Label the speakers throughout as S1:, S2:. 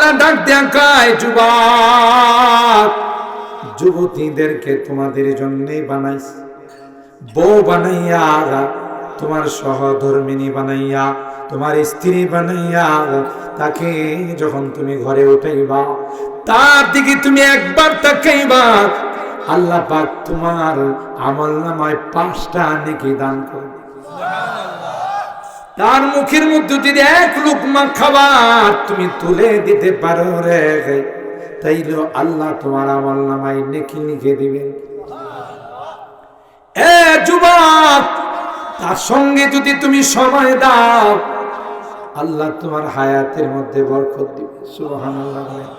S1: আল্লাহ ডাক দেয়া কয়, যুবক, যুবতীদেরকে তোমাদের জন্যই বানাইছে বউ বানাইয়া, তোমার সহধর্মিনী বানাইয়া, তোমার স্ত্রী বানাইয়া, তাকে যখন তুমি ঘরে উঠাইবা, তার দিকে তুমি একবার তাকাইবা। আল্লাহ পাক তোমার আমল নামায় পাঁচটা নেকি দান করবে। তার মুখের মধ্যে যদি এক লুকমা খাবার তুমি তুলে দিতে পারো রে। তাইলে আল্লাহ তোমার আমল নামায় নেকি লিখে দিবে এ তার সঙ্গে যদি তুমি সময় দাও, আল্লাহ তোমার হায়াতের মধ্যে বরকত দিবে বলেন।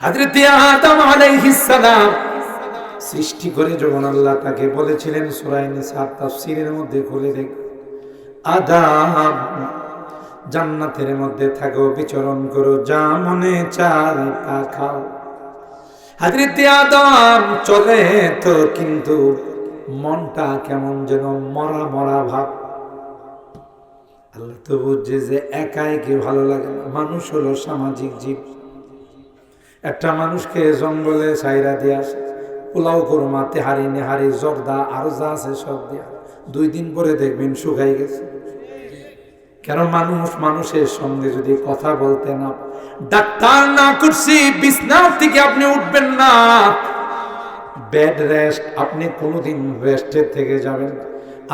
S1: হযরত আদম আলাইহিস সালাম সৃষ্টি করে যখন আল্লাহ তাকে বলেছিলেন, সূরা নিসা তাফসীরের মধ্যে খুলে দেখ। আদাম জান্নাতের মধ্যে থাকো, বিচরণ করো, যা মনে চায় তা খাও। হাজরিতে আদম চলে তো, কিন্তু মনটা কেমন যেন মরা মরা ভাব। আল্লাহ তো বুঝছে যে একাই কি ভালো লাগে না। মানুষ হলো সামাজিক জীব। একটা মানুষকে জঙ্গলে সাইরা দিয়ে আসে। পোলাও কোরমা তেহারি নেহারি, জর্দা আরও যা আছে সব দিয়া। দুই দিন পরে দেখবেন শুকাই গেছে। কেন মানুষ মানুষের সঙ্গে যদি কথা বলতে না ডাক্তার না করছি, বিছনার থেকে আপনি উঠবেন না। বেড রেস্ট, আপনি কোনোদিন রেস্টের থেকে যাবেন।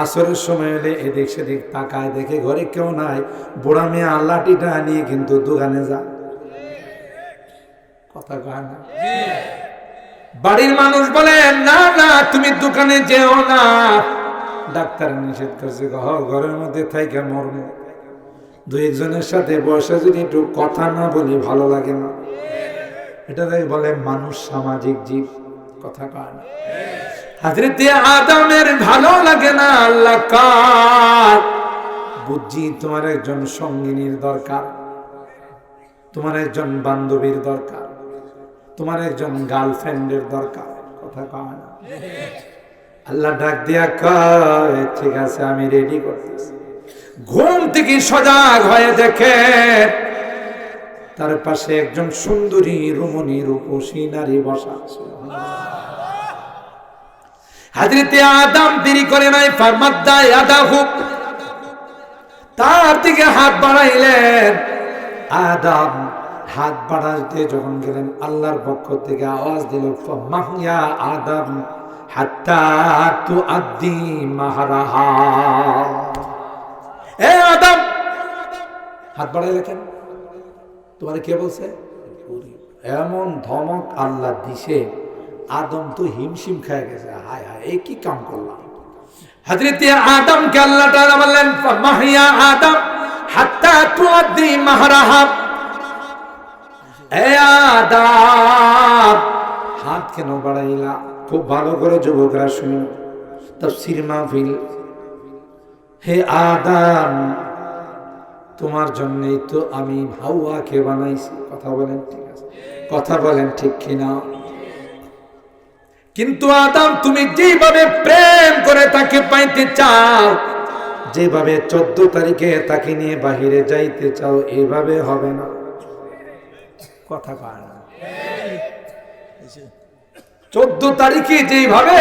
S1: আসরের সময় হলে এদিক সেদিক তাকায় দেখে ঘরে কেউ নাই। বুড়া মেয়ে আল্লাটিটা নিয়ে কিন্তু দোকানে যা কথা কয় না? বাড়ির মানুষ বলে না না, তুমি দোকানে যেও না। ডাক্তার নিষেধ করছে ঘরের মধ্যে থাইকে মর্ম দু একজনের সাথে বসে যদি একটু কথা না বলি, ভালো লাগে না। এটা তাই বলে, মানুষ সামাজিক জীব। কথা কয় না। হাজরতে ভালো লাগে না, আল্লাহ কার? তোমার একজন সঙ্গিনীর দরকার, তোমার একজন বান্ধবীর দরকার। তোমার একজন গার্লফ্রেন্ডের দরকার, কথা কয় না। আল্লাহ ডাক দিয়া কয়, ঠিক আছে, আমি রেডি করতেছি। ঘুম থেকে সজাগ হয়ে দেখে তার পাশে একজন সুন্দরী রমণী রূপসী নারী বসা হাজরিতে আদম দেরি করে নাই, ফারমাদ্দায় আদা হুক তার দিকে হাত বাড়াইলেন। আদম হাত বাড়াইতে যখন গেলেন, আল্লাহর পক্ষ থেকে আওয়াজ দিল মাহিয়া আদম হাত্তা তু আদি মাহারাহা। এ আদম, হাত বাড়াইলে কেন? তোমার কে বলছে? এমন ধমক আল্লাহ দিছে, আদম তো হিমশিম খেয়ে গেছে। হায় হায় এই কি কাম করলাম? হজরতে আদমকে আল্লাহ তাআলা বললেন মাহিয়া আদম হাত্তা তুআদ্দি মাহরাহা। হাত কেন বাড়াইলা? খুব ভালো করে যুবকরা শুনো। হে আদম তোমার জন্যই তো আমি হাওয়াকে বানাইছি। কথা বলেন ঠিক আছে? কথা বলেন ঠিক কিনা? কিন্তু আদাম তুমি যেভাবে প্রেম করে তাকে পাইতে চাও, যেভাবে চোদ্দ তারিখে তাকে নিয়ে বাহিরে যাইতে চাও, এভাবে হবে না। কথা কয় চোদ্দ তারিখে যেভাবে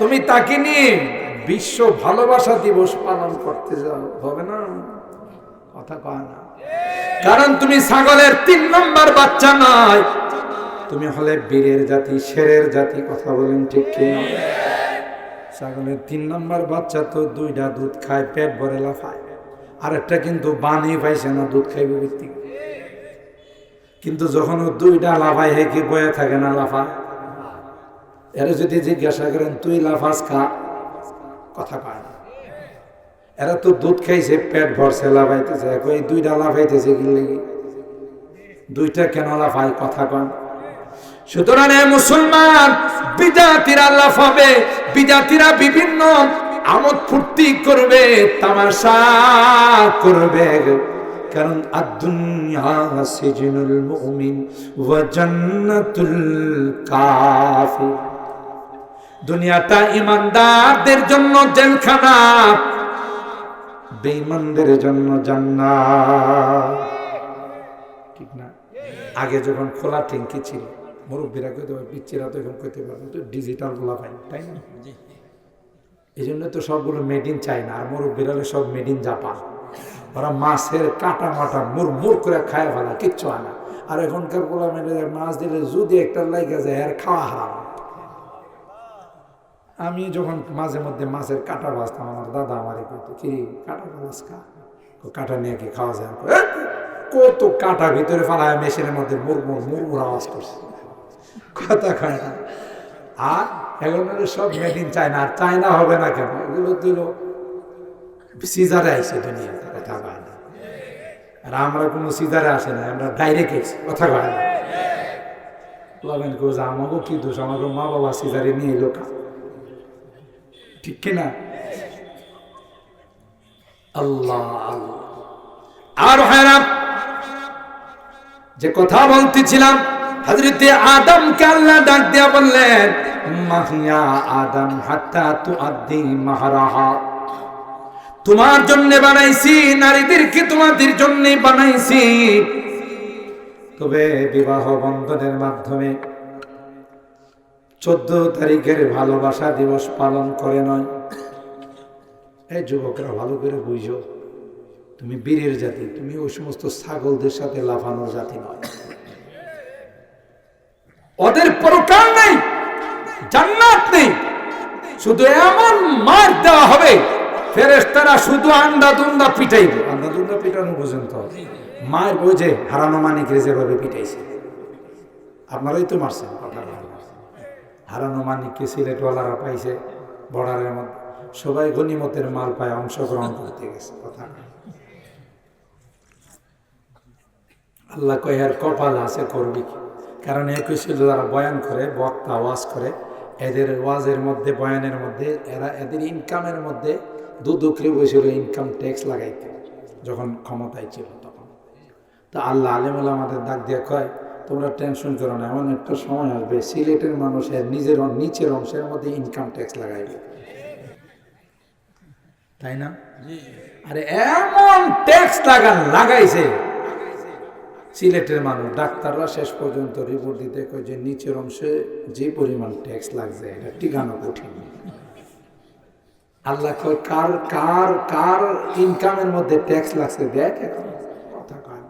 S1: তুমি তাকে নিয়ে বিশ্ব ভালোবাসা দিবস পালন করতে যাও, হবে না? কথা কয় না। কারণ তুমি ছাগলের তিন নম্বর বাচ্চা নয়। তুমি হলে বীরের জাতি শেরের জাতি, কথা বলেন ঠিক কি ছাগলের তিন নম্বর বাচ্চা তো দুইটা দুধ খায়, পেট ভরে লাফায়। আর একটা কিন্তু বানি পাইছে না, দুধ খাইবে ভিত্তিক কিন্তু যখন দুইটা লাফায় হে কি বয়ে থাকে না লাফা? এরা যদি জিজ্ঞাসা করেন, তুই লাফাস খা কথা পায় না। এরা তো দুধ খাইছে, পেট ভরছে, লাফাইতেছে। এই দুইটা লাফাইতেছে কি লেগে? দুইটা কেন লাফায়? কথা কন সুতরাং মুসলমান বিজাতিরা লাফাবে বিজাতিরা বিভিন্ন আমোদ ফুর্তি করবে, তামাশা করবে। কারণ আদুনিয়া সিজনুল মুমিন ওয়া জান্নাতুল কাফির। দুনিয়াটা ইমানদারদের জন্য জেলখানা বেঈমানদের জন্য জান্নাত। ঠিক না? আগে যখন খোলা ট্যাঙ্কি ছিল মুরব্বীরা কইতে পিচ্ছিরা তো এখন কইতে পারবে তো ডিজিটালগুলা পাই তাই না? এই জন্য তো সবগুলো মেড ইন চাইনা আর মুরব্বীরা সব মেড ইন জাপান ওরা মাছের কাটা মাটা মুর মুর করে খায় ফেলা কিচ্ছু হয় না। আর এখনকার পোলা মেয়েদের মাছ দিলে যদি একটা লাইগা যায় আর খাওয়া হারাম। আমি যখন মাঝে মধ্যে মাছের কাটা বাঁচতাম আমার দাদা আমারে কইতো কি কাটা মাছ খা কাটা নিয়ে কি খাওয়া যায়? আমি কই, "এ, কত কাটা ভিতরে ফালায় মেশিনের মধ্যে মুরমুর মুরমুর আওয়াজ করছে। কথা খায় না। আর এখন সব মেড ইন চায়না আর চায়না হবে না কেন? এগুলো দিল সিজারে আইসে দুনিয়াতে কথা কয় না। আর আমরা কোনো সিজারে আসে না, আমরা ডাইরেক্ট কথা কয় না। বলেন কেউ যে কি দোষ? আমাকে মা বাবা নিয়ে এলো ঠিক কিনা আল্লাহ আর হ্যাঁ যে কথা বলতেছিলাম হজরতে আদমকে আল্লাহ ডাক দিয়া বললেন, মাহিয়া আদম হাত্তা তু আদি মাহারাহা। তোমার জন্য বানাইছি, নারীদেরকে তোমাদের জন্য বানাইছি। তবে বিবাহ বন্ধনের মাধ্যমে চোদ্দ তারিখের ভালোবাসা দিবস পালন করে নয়। এই যুবকরা ভালো করে বুঝো, তুমি বীরের জাতি, তুমি ওই সমস্ত ছাগলদের সাথে লাফানোর জাতি নয়। ওদের পরকাল নেই, জান্নাত নেই, শুধু এমন মার দেওয়া হবে ফেরেস্তারা শুধু আন্ডা দুন্দা পিটাইবে। আন্ডা দুন্দা পিটানো পর্যন্ত। মায়ের বোঝে হারানো মানিক যেভাবে পিটাইছে। আপনারাই তো মারছেন বলা। হারানো মানিককে সিলেটওয়ালারা পাইছে বর্ডারের মধ্যে। সবাই গনিমতের মাল পায়, অংশগ্রহণ করতে গেছে, কথা আল্লাহ কয়ার কপাল আছে করবি? কারণ ছিল যারা বয়ান করে, বক্তা ওয়াজ করে, এদের ওয়াজের মধ্যে, বয়ানের মধ্যে, এরা এদের ইনকামের মধ্যে দু দুকরে বসেছিল ইনকাম ট্যাক্স লাগাইতে। যখন ক্ষমতায় ছিল তখন। তা আল্লাহ আলেমুল আমাদের ডাক দিয়ে কয় তোমরা টেনশন করো না এমন একটা সময় আসবে সিলেটের মানুষের নিজের নিচের অংশের মধ্যে ইনকাম ট্যাক্স লাগাইবে তাই না? আরে এমন ট্যাক্স লাগান লাগাইছে। সিলেটের মানুষ ডাক্তাররা শেষ পর্যন্ত রিপোর্ট দিতে কয় যে নিচের অংশে যে পরিমাণ ট্যাক্স লাগছে এটা টিকানো কঠিন। আল্লাহ কার কার কার ইনকামের মধ্যে ট্যাক্স লাগছে? দেখ এখন। কথা কয়।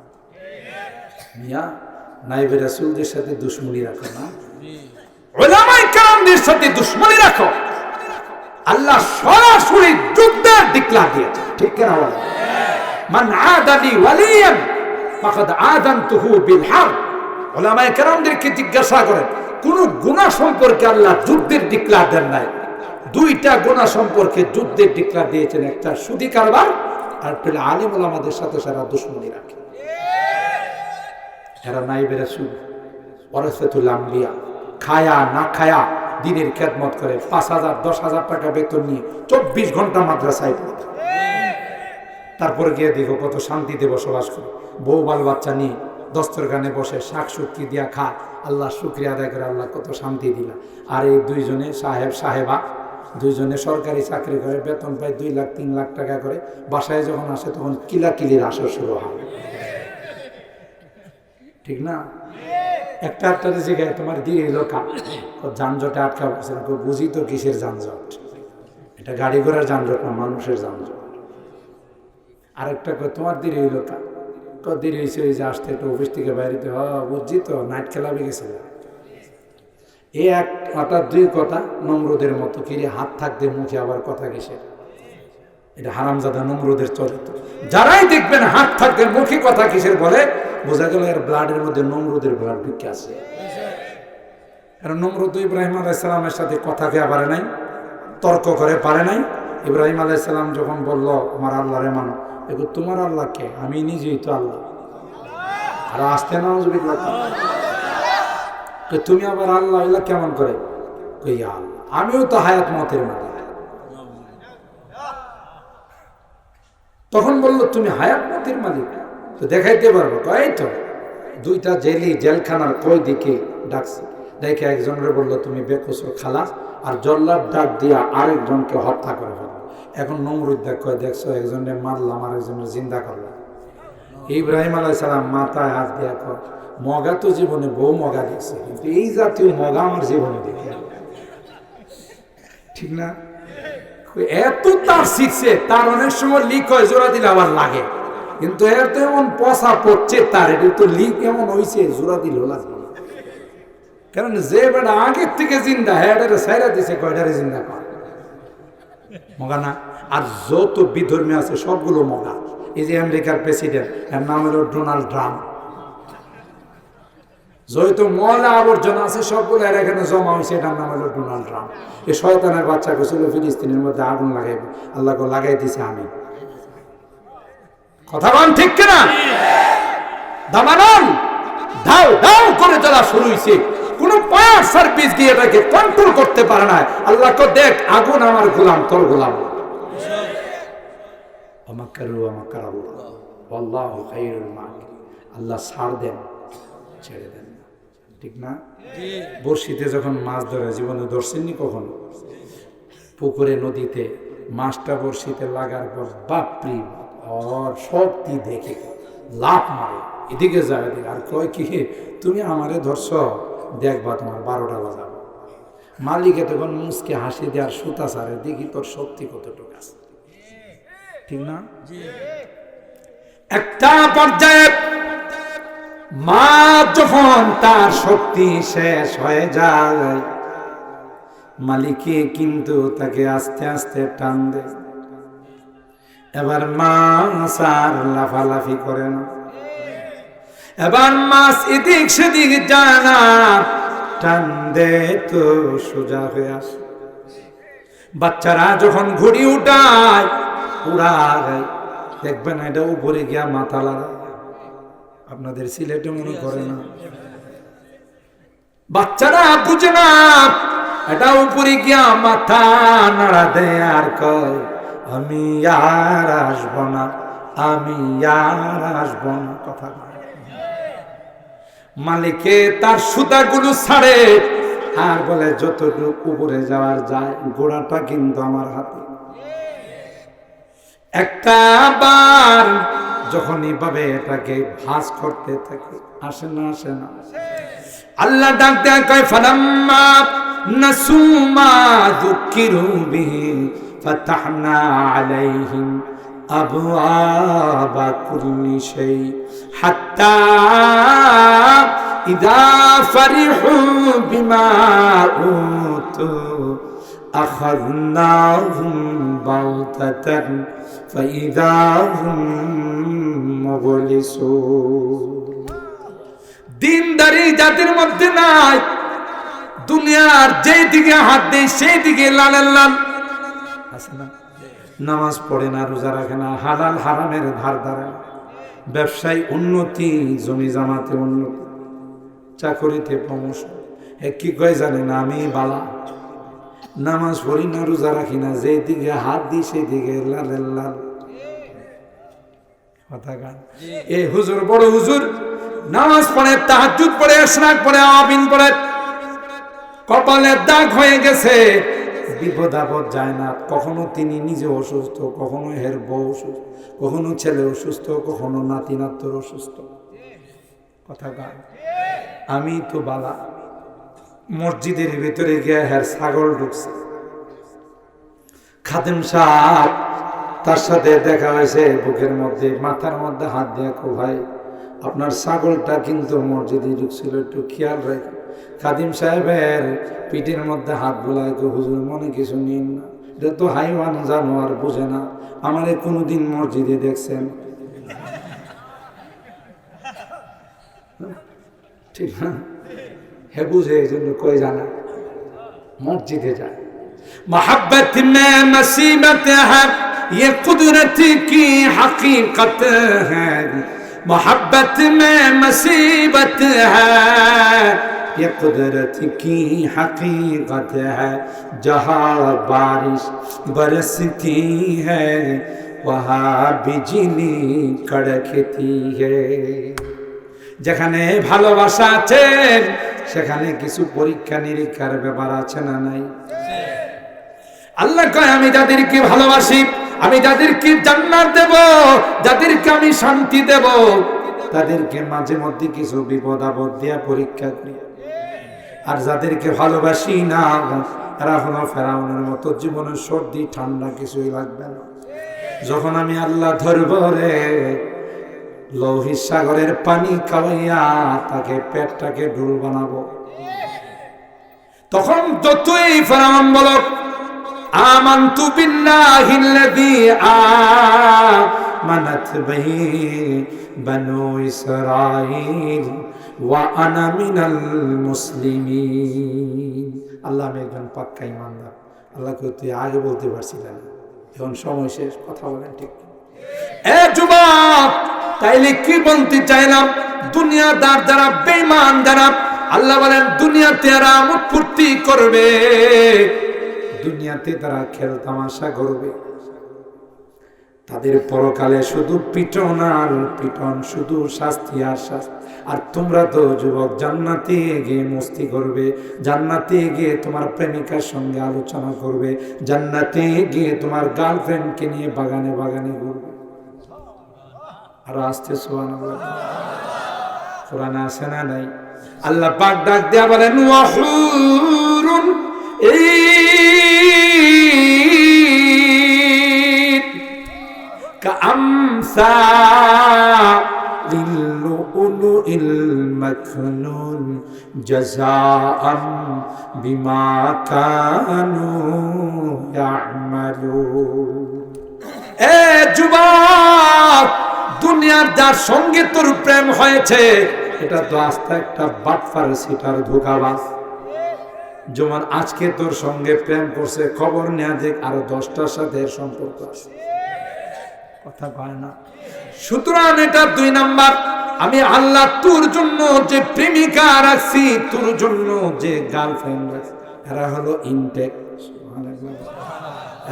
S1: মিয়া, নাইবে রাসূলদের সাথে দুশ্মনী রাখো না। সাথে আল্লাহ ঠিক জিজ্ঞাসা করেন, কোন গুনাহ সম্পর্কে আল্লাহ যুদ্ধের ডিক্লার দেন নাই। দুইটা গোনা সম্পর্কে যুদ্ধের ডিক্লার দিয়েছেন একটা সুদি কারবার, আর পেলে আলিম ওলামাদের সাথে সারা দুশ্মনী রাখে এরা নাইবে রাসূল ওয়ারাসাতুল আম্বিয়া। খায়া না খায়া দিনের খেদমত করে পাঁচ হাজার, দশ হাজার টাকা বেতন নিয়ে চব্বিশ ঘণ্টা মাদ্রাসায় পড়ে। তারপরে গিয়ে দেখো কত শান্তিতে বসবাস করে। বউ বাল বাচ্চা নিয়ে দস্তরখানে বসে শাক শুটকি দিয়া খা আল্লাহ শুক্রিয়া আদায় করে আল্লাহ কত শান্তি দিলা। আর এই দুইজনে সাহেব সাহেবা দুইজনে সরকারি চাকরি করে, বেতন পায় দুই লাখ, তিন লাখ টাকা করে। বাসায় যখন আসে তখন কিলাকিলির আসর শুরু হয়। ঠিক না? একটা একটা জায়গায় তোমার দিয়ে এলো যানজটে আটকা পড়ছে না বুঝি তো কিসের যানজট? এটা গাড়ি ঘোড়ার যানজট না, মানুষের যানজট? আরেকটা কয় তোমার দেরি হইল কা ক, দেরি হয়েছে ওই যে আসতে একটু অফিস থেকে বাইরেতে হ, বুঝছি তো, নাইট খেলাবে গেছিল এই এক অর্থাৎ দুই কথা নম্রদের মতো কিরে হাত থাকতে মুখে আবার কথা কিসের এটা হারামজাদা নম্রদের চরিত্র। যারাই দেখবেন হাত থাকতে মুখে কথা কিসের বলে, বোঝা গেল এর ব্লাডের মধ্যে নম্রদের ব্লাড ঢুকে আছে। কারণ নম্রত ইব্রাহিম আলাইসালামের সাথে কথা কে পারে নাই, তর্ক করে পারে নাই। ইব্রাহিম আলাইসালাম যখন বলল, আমার আল্লাহরে মানো। দেখো তোমার আল্লাহ কে? আমি নিজেই তো আল্লাহ। আর আসতে না তুমি আবার আল্লাহ এগুলা কেমন করে? আমিও তো হায়াত মতের মধ্যে। তখন বলল, তুমি হায়াত মতের মালিক। তো দেখাইতে পারব, কয় তো, দুইটা জেলি জেলখানার কই দিকে ডাকছে। দেখে একজনের বলল, তুমি বেকসুর খালাস আর জল্লার ডাক দিয়া আরেকজনকে হত্যা করে ফেলো। এখন নমরুদ দেখ কয়, দেখছ, একজনের মারলাম আর একজনের জিন্দা করলাম। ইব্রাহিম আলাই সালাম মাথায় হাত দেওয়া কয় মগা তো জীবনে বউ মগা দেখছে, কিন্তু এই জাতীয় মগা আমার জীবনে দেখে ঠিক না? এত তার শিখছে, তার অনেক সময় লিক হয়, জোড়া দিলে আবার লাগে। কিন্তু এর তো এমন পচা পড়ছে তার, এটা তো লিক এমন হয়েছে জোড়া দিলেও লাগবে কারণ যে বেটা আগের থেকে জিন্দা হ্যাঁ সাইরা দিছে কয়টারে জিন্দা কর। মগা না? আর যত বিধর্মী আছে, সবগুলো মগা। এই যে আমেরিকার প্রেসিডেন্ট, এর নাম হলো ডোনাল্ড ট্রাম্প। যত ময়লা আবর্জনা আছে, সবগুলো এর এখানে জমা হয়েছে, এটার নাম হলো ডোনাল্ড ট্রাম্প। এই শয়তানের বাচ্চাকে ছিল ফিলিস্তিনের মধ্যে আগুন লাগাই, আল্লাহকে লাগাই দিছে আমি কথা বল ঠিক কিনা? দামানন ধাও ধাও করে জ্বলা শুরু হয়েছে। কোন পায়ার সার্ভিস দিয়ে এটাকে কন্ট্রোল করতে পারে না। আল্লাহকে দেখ, আগুন আমার গোলাম, তোর গোলাম। আমাকারু আমাকার আল্লাহ আল্লাহ আল্লাহ ছাড় দেন, ছেড়ে দেন। ঠিক না? বর্ষিতে যখন মাছ ধরে জীবনে ধরছেননি কখনো? পুকুরে নদীতে মাছটা বর্ষিতে লাগার পর বাপরি আর শক্তি দেখে লাভ মারে এদিকে যায় এদিকে। আর কয় কি তুমি আমারে ধরছ? দেখবা তোমার বারোটা বাজাবো। মালিকে তখন মুসকে হাসি দেওয়ার সুতা সারে দেখি তোর শক্তি কতটুকু আছে। ঠিক না? একটা পর্যায়ে মা যখন তার শক্তি শেষ হয়ে যায়, মালিকে কিন্তু তাকে আস্তে আস্তে টান দেয়। এবার মাছ আর লাফালাফি করে না। এবার মাছ এদিক সেদিক যায় না, টান দে তো সোজা হয়ে আসে। বাচ্চারা যখন ঘুড়ি উঠায়, উড়ায় দেখবেন এটা উপরে গিয়া মাথা লাগায়। আপনাদের সিলেটে মনে করে না। বাচ্চারা বুঝে না এটা উপরে গিয়া মাথা নাড়া দেয় আর কয় আমি আর আসব না আমি আর আসব না। কথা। মালিকে তার সুতাগুলো ছাড়ে আর বলে যতটুকু উপরে যাওয়ার যায় গোড়াটা কিন্তু আমার হাতে। একটা বার যখন এইভাবে এটাকে ভাস করতে থাকে আসে না আসে না আল্লাহ ডাক দেয় কয় ফালাম্মা নাসুমা যুকিরু বিহি ফাতাহনা আলাইহিম আবওয়াবা কুল্লি শাই হাত্তা ইদা ফারিহু বিমা উতু أخذناهم بغتة فإذا هم مبلسون দিনদারি জাতির মধ্যে নাই দুনিয়ার যেই দিকে হাত দেয় সেই দিকে লালের লাল আছে না নামাজ পড়ে না রোজা রাখে না হালাল হারামের ধার ধারে না। ব্যবসায় উন্নতি জমি জামাতে উন্নতি চাকরিতে প্রমোশন এ কি কয় জানে না আমি বালা নামাজ পড়ি, না রোজা রাখি না যে দিকে হাত দিই সেই দিকে হুজুর, বড় হুজুর, নামাজ পড়ে তাহাজুদ পড়ে স্নাক পড়ে আবিন পড়ে। দাগ হয়ে গেছে, বিপদ আপদ যায় না। কখনো তিনি নিজে অসুস্থ, কখনো হের বউ অসুস্থ, কখনো ছেলে অসুস্থ, কখনো নাতি নাত্তর অসুস্থ। কথা গান আমি তো বালা। মসজিদের ভিতরে গিয়ে হ্যার ছাগল ঢুকছে। খাদেম সাহ তার সাথে দেখা হয়েছে বুকের মধ্যে, মাথার মধ্যে হাত দিয়ে ভাই, আপনার ছাগলটা কিন্তু মসজিদে ঢুকছিল, একটু খেয়াল রাখেন। খাদিম সাহেবের পিঠের মধ্যে হাত বোলায় হুজুর, মনে কিছু নিন না। এটা তো হাইওয়ান জানোয়ার বুঝে না। আমারে কোনোদিন মসজিদে দেখছেন? ঠিক না? হে বুঝে এই জন্য কই জানা মসজিদে যায় محبت میں مصیبت ہے، یہ قدرت کی حقیقت ہے. محبت میں مصیبت ہے، یہ قدرت کی حقیقت ہے. جہاں بارش برستی ہے، وہاں بجلی کڑکتی ہے. جہنے ভালোবাসা আছে সেখানে কিছু পরীক্ষা নিরীক্ষার ব্যাপার আছে না নাই? আল্লাহ কয়, আমি যাদেরকে ভালোবাসি, আমি যাদেরকে জান্নাত দেব, যাদেরকে আমি শান্তি দেব, তাদেরকে মাঝে মধ্যে কিছু বিপদ আপদ দিয়া পরীক্ষা করি। আর যাদেরকে ভালোবাসি না এরা হলো ফেরাউনের মতো জীবনের সর্দি, ঠান্ডা, কিছুই লাগবে না। যখন আমি আল্লাহ ধরব রে লৌহিত সাগরের পানি খাওয়াইয়া তাকে পেটটাকে ডুল বানাবো। তখন যতই ফেরাউন বলক আমান্তু বিল্লাহিল্লাযী আমানাত বিহি বানু ইসরাঈল ওয়া আনা মিনাল মুসলিমিন। আল্লাহ আমি একজন পাক্কা ইমানদার। আল্লাহকে তুই আগে বলতে পারছিলেন এখন সময় শেষ, কথা বলেন ঠিক। এ যুবক তাইলে কি বলতে চাইলাম? দুনিয়াদার যারা বেঈমান, যারা আল্লাহ বলেন দুনিয়াতে এরা আমোদ ফুর্তি করবে, দুনিয়াতে তারা খেল তামাশা করবে। তাদের পরকালে শুধু পিটন আর পিটন, শুধু শাস্তি আর শাস্তি। আর তোমরা তো যুবক, জান্নাতে গিয়ে মস্তি করবে, জান্নাতে গিয়ে তোমার প্রেমিকার সঙ্গে আলোচনা করবে, জান্নাতে গিয়ে তোমার গার্লফ্রেন্ডকে নিয়ে বাগানে বাগানে ঘুরবে। আরও আসতে সোহান কোরআন আসে না নাই? আল্লাহ পাক ডাক দেয়া বলেন ওয়াহুরুন দুনিয়ার যার সঙ্গে তোর প্রেম হয়েছে, এটা তো আস্তে একটা বাটফার সিটার ধোকাবাজ। যেমন আজকে তোর সঙ্গে প্রেম করছে, খবর নেওয়া দেখ, আরও দশটার সাথে সম্পর্ক আছে। কথা কয় না। সুতরাং এটা দুই নাম্বার, আমি আল্লাহ তোর জন্য যে প্রেমিকা রাখছি, তোর জন্য যে গার্লফ্রেন্ড রাখছি। এরা হলো ইনটেক।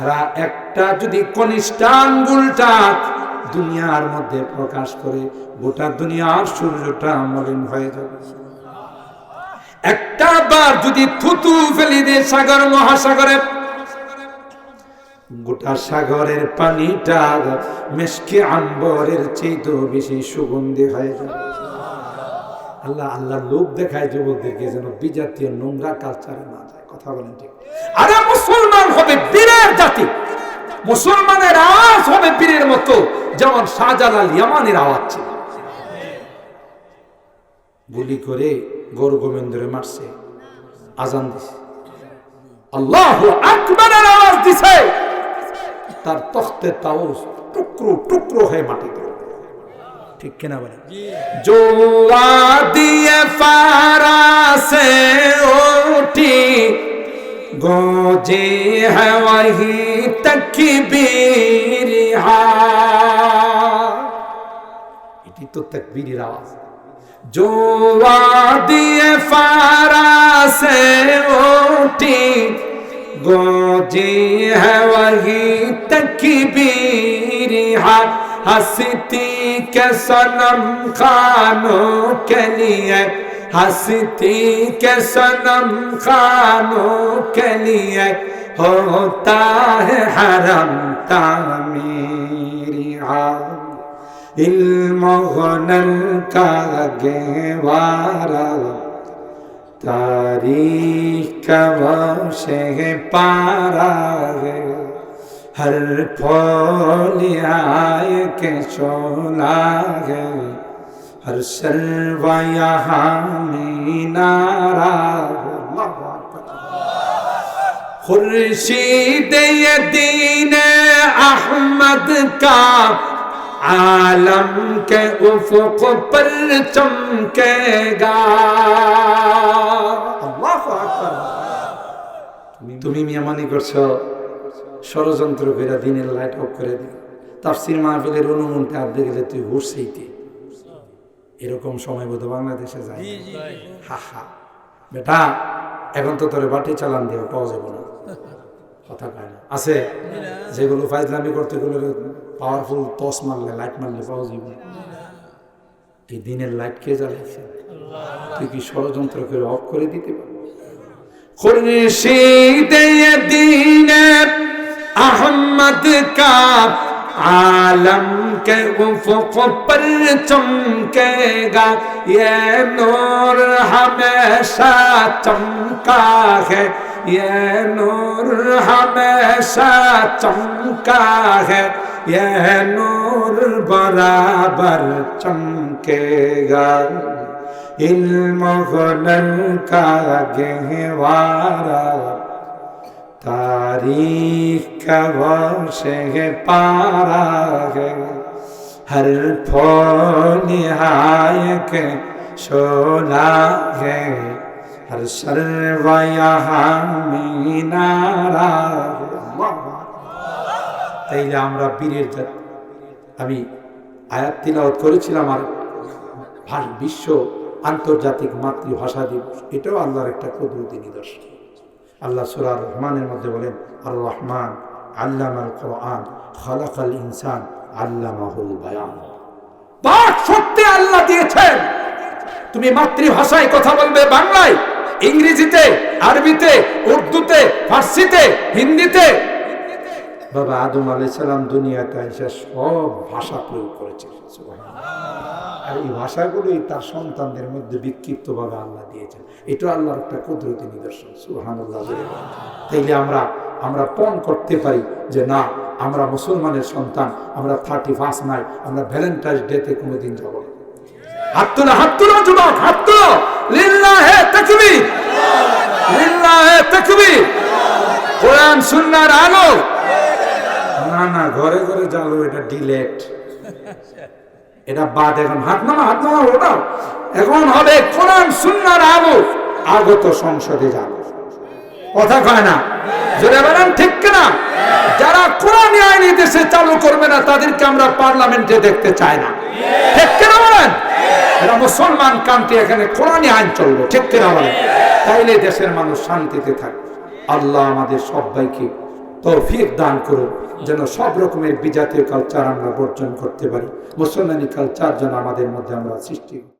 S1: এরা একটা যদি কনিষ্ঠ আঙ্গুলটা দুনিয়ার মধ্যে প্রকাশ করে গোটা দুনিয়ার সূর্যটা মলিন হয়ে যাবে। একটা বার যদি থুতু ফেলি দে সাগর, মহাসাগরে, গোটা সাগরের পানিটা মেশকে আম্বরের চেয়েও বেশি সুগন্ধি হয়ে যাবে। আল্লাহ আল্লাহ লোক দেখায় যুবকদেরকে যেন বিজাতীয় নোংরা কালচারে না যায়। কথা বলেন ঠিক। আরে মুসলমান হবে বীরের জাতি, মুসলমানের আজ হবে বীরের মতো। যেমন শাহজালাল ইয়ামানের আওয়াজ ছিল। গুলি করে গৌর গোবিন্দরে মারছে, আজান দিছে। আল্লাহ আকবরের আওয়াজ দিছে। তার তখতে টুকরো টুকরো হয়ে মাটিতে ঠিক কিনা বলে? জোয়া দিয়ে ফারা সে ওঠি গোজে হওয়াহি তকবীর হা تو تکبیری آواز جو وادی فارا سے اوٹی گوجی ہے وہی تکبیری ہستی کے سنم خانوں کے لیے، ہستی کے سنم خانوں کے لیے ہوتا ہے حرم تعمیری ہاں علم غنل کا گہوارا تاریخ کا وشہ پارا ہے۔ ہر پھول آئے کے چولا ہے۔ ہر سروا یہاں مینارا ہے۔ خرشید دین احمد کا عالم کے افق پر چمکے گا اللہ তুমি মিয়ামানি করছ ষড়যন্ত্র করে দিনের লাইট অফ করে দি দিও তাফসির মাহফিলের অনুমনটা আদতে গেলে তুই হুরসেইতে এরকম সময় বোধ বাংলাদেশে যায় হা হা। বেটা এখন তো তোর বাটি চালান দিয়ে পাওয়া যাবে না। কথা কয় না। আছে, যেগুলো ফাইজলামি করতে গেলে পাওয়ারফুল টস মারলে লাইট মারলে পাওয়া যাবে। এই দিনের লাইট কে জ্বালাইছে তুই কি ষড়যন্ত্র করে অফ করে দিতে পারব? احمد کا عالم کے افق پر چمکے گا یہ نور یہ نور ہمیشہ چمکا ہے یہ نور برابر چمکے گا علم غلل کا گہوارا تاریخ کا وشے پارا ہے ہر پھول نہائے हर सर्व यहाँ मीनारा তাইলে আমরা বীরের জাত আমি আয়াত তিলাওয়াত করেছিলাম আর ভাষ- বিশ্ব আন্তর্জাতিক মাতৃভাষা দিবস এটাও আল্লাহর একটা কুদরতি নিদর্শন আল্লাহ সুরার রহমানের মধ্যে বলেন আর রহমান আল্লাম আল কোরআন খালাকাল ইনসান আল্লামাহুল বায়ান বাক সত্যি আল্লাহ দিয়েছেন তুমি মাতৃভাষায় কথা বলবে বাংলায় ইংরেজিতে, আরবিতে, উর্দুতে, ফার্সিতে, হিন্দিতে বাবা আদম আলাই সালাম দুনিয়াতে এসে সব ভাষা প্রয়োগ সুবহানাল্লাহ। আর এই ভাষাগুলোই তার সন্তানদের মধ্যে বিক্ষিপ্তভাবে আল্লাহ দিয়েছেন এটা আল্লাহর একটা কুদরতি নিদর্শন বলেন। তাইলে আমরা আমরা পণ করতে পারি যে না, আমরা মুসলমানের সন্তান, আমরা থার্টি ফার্স্ট নাই আমরা ভ্যালেন্টাইন্স ডেতে কোনোদিন যাব না হাত তুলো হাত তুলো, যুবক, হাত তুলো না না, ঘরে ঘরে এটা ডিলেট এটা বাদ, এখন হাত নামা হাত নামা এখন সংসদে যাবে। কথা কয় না? জোরে বলেন, ঠিক কিনা? যারা কোরআনী আইন দেশে চালু করবে না, তাদেরকে আমরা পার্লামেন্টে দেখতে চাই না। ঠিক কিনা বলেন? এরা মুসলমান কান্ট্রি এখানে কোরআনে আইন চলবে, ঠিক কিনা বলে তাইলে দেশের মানুষ শান্তিতে থাকবে আল্লাহ আমাদের সবাইকে তৌফিক দান করুন যেন সব রকমের বিজাতীয় কালচার আমরা বর্জন করতে পারি মুসলমানি কালচার যেন আমাদের মধ্যে আমরা সৃষ্টি।